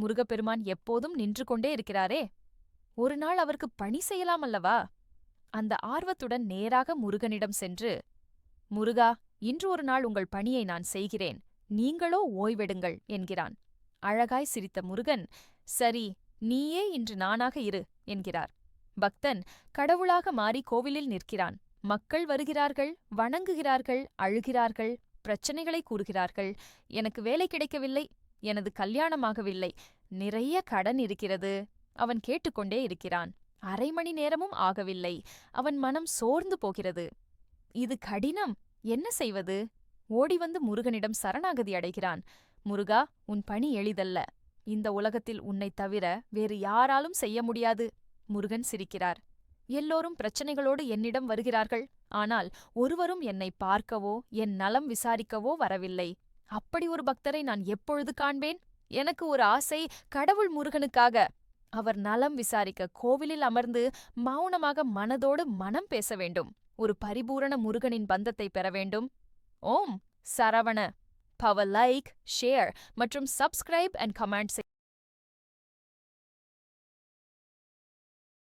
முருகப்பெருமான் எப்போதும் நின்று கொண்டே இருக்கிறாரே. ஒரு நாள் அவருக்கு பணி செய்யலாம் அல்லவா? அந்த ஆர்வத்துடன் நேராக முருகனிடம் சென்று முருகா இன்று ஒரு நாள் உங்கள் பணியை நான் செய்கிறேன். நீங்களோ ஓய்வெடுங்கள் என்கிறான். அழகாய் சிரித்த முருகன் சரி நீயே இன்று நானாக இரு என்கிறார். பக்தன் கடவுளாக மாறி கோவிலில் நிற்கிறான். மக்கள் வருகிறார்கள் வணங்குகிறார்கள் அழுகிறார்கள் பிரச்சனைகளை கூறுகிறார்கள். எனக்கு வேலை கிடைக்கவில்லை எனது கல்யாணமாகவில்லை. நிறைய கடன் இருக்கிறது. அவன் கேட்டுக்கொண்டே இருக்கிறான். அரை மணி நேரமும் ஆகவில்லை. அவன் மனம் சோர்ந்து போகிறது. இது கடினம். என்ன செய்வது? ஓடி வந்து முருகனிடம் சரணாகதி அடைகிறான். முருகா உன் பணி எளிதல்ல. இந்த உலகத்தில் உன்னைத் தவிர வேறு யாராலும் செய்ய முடியாது. முருகன் சிரிக்கிறார். எல்லோரும் பிரச்சனைகளோடு என்னிடம் வருகிறார்கள். ஆனால் ஒருவரும் என்னை பார்க்கவோ என் நலம் விசாரிக்கவோ வரவில்லை. அப்படி ஒரு பக்தரை நான் எப்பொழுது காண்பேன்? எனக்கு ஒரு ஆசை கடவுள் முருகனுக்காக. அவர் நலம் விசாரிக்க கோவிலில் அமர்ந்து மௌனமாக மனதோடு மனம் பேச வேண்டும். ஒரு பரிபூரண முருகனின் பந்தத்தை பெற வேண்டும். Om Saravana. Power like share மற்றும் சப்ஸ்கிரைப் அண்ட் கமெண்ட்